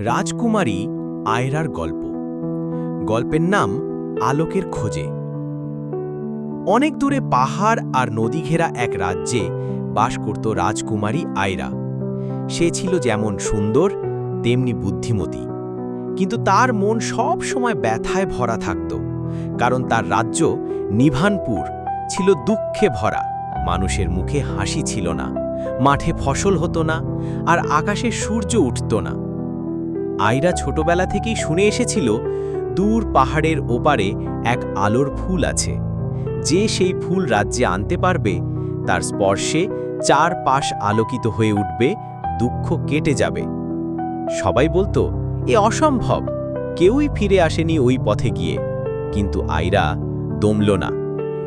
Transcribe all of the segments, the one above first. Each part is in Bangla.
রাজকুমারী আয়রার গল্প। গল্পের নাম আলোকের খোঁজে। অনেক দূরে পাহাড় আর নদী ঘেরা এক রাজ্যে বাস করত রাজকুমারী আয়রা। সে ছিল যেমন সুন্দর, তেমনি বুদ্ধিমতী। কিন্তু তার মন সব সময় ব্যথায় ভরা থাকত, কারণ তার রাজ্য নিভানপুর ছিল দুঃখে ভরা। মানুষের মুখে হাসি ছিল না, মাঠে ফসল হতো না, আর আকাশে সূর্য উঠত না। আয়রা ছোটবেলা থেকেই শুনে এসেছিল, দূর পাহাড়ের ওপারে এক আলোর ফুল আছে। যে সেই ফুল রাজ্যে আনতে পারবে, তার স্পর্শে চার পাশ আলোকিত হয়ে উঠবে, দুঃখ কেটে যাবে। সবাই বলতো, এ অসম্ভব, কেউই ফিরে আসেনি ওই পথে গিয়ে। কিন্তু আয়রা দমল না।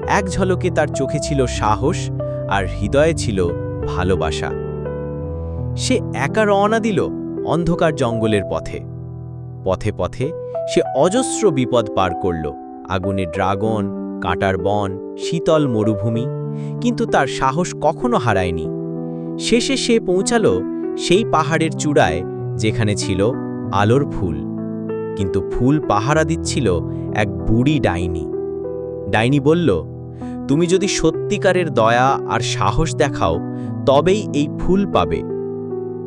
এক ঝলকে তার চোখে ছিল সাহস আর হৃদয়ে ছিল ভালোবাসা। সে একা রওনা দিল অন্ধকার জঙ্গলের পথে। পথে পথে সে অজস্র বিপদ পার করল। আগুনে ড্রাগন, কাঁটার বন, শীতল মরুভূমি, কিন্তু তার সাহস কখনো হারায়নি। শেষে সে পৌঁছাল সেই পাহাড়ের চূড়ায়, যেখানে ছিল আলোর ফুল। কিন্তু ফুল পাহারা দিচ্ছিল এক বুড়ি ডাইনি। ডাইনি বলল, তুমি যদি সত্যিকারের দয়া আর সাহস দেখাও, তবেই এই ফুল পাবে।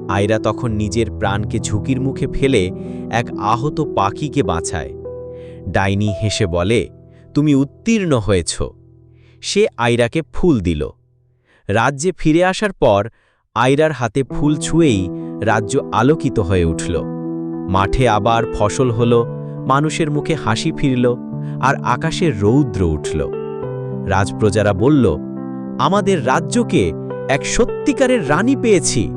আয়রা তখন নিজের প্রাণকে ঝুঁকির মুখে ফেলে এক আহত পাখিকে বাঁচায়। ডাইনি হেসে বলে, তুমি উত্তীর্ণ হয়েছ। সে আয়রাকে ফুল দিল। রাজ্যে ফিরে আসার পর আয়রার হাতে ফুল ছুঁয়েই রাজ্য আলোকিত হয়ে উঠল। মাঠে আবার ফসল হল, মানুষের মুখে হাসি ফিরল আর আকাশের রৌদ্র উঠল। রাজপ্রজারা বলল, আমাদের রাজ্যকে এক সত্যিকারের রানী পেয়েছি।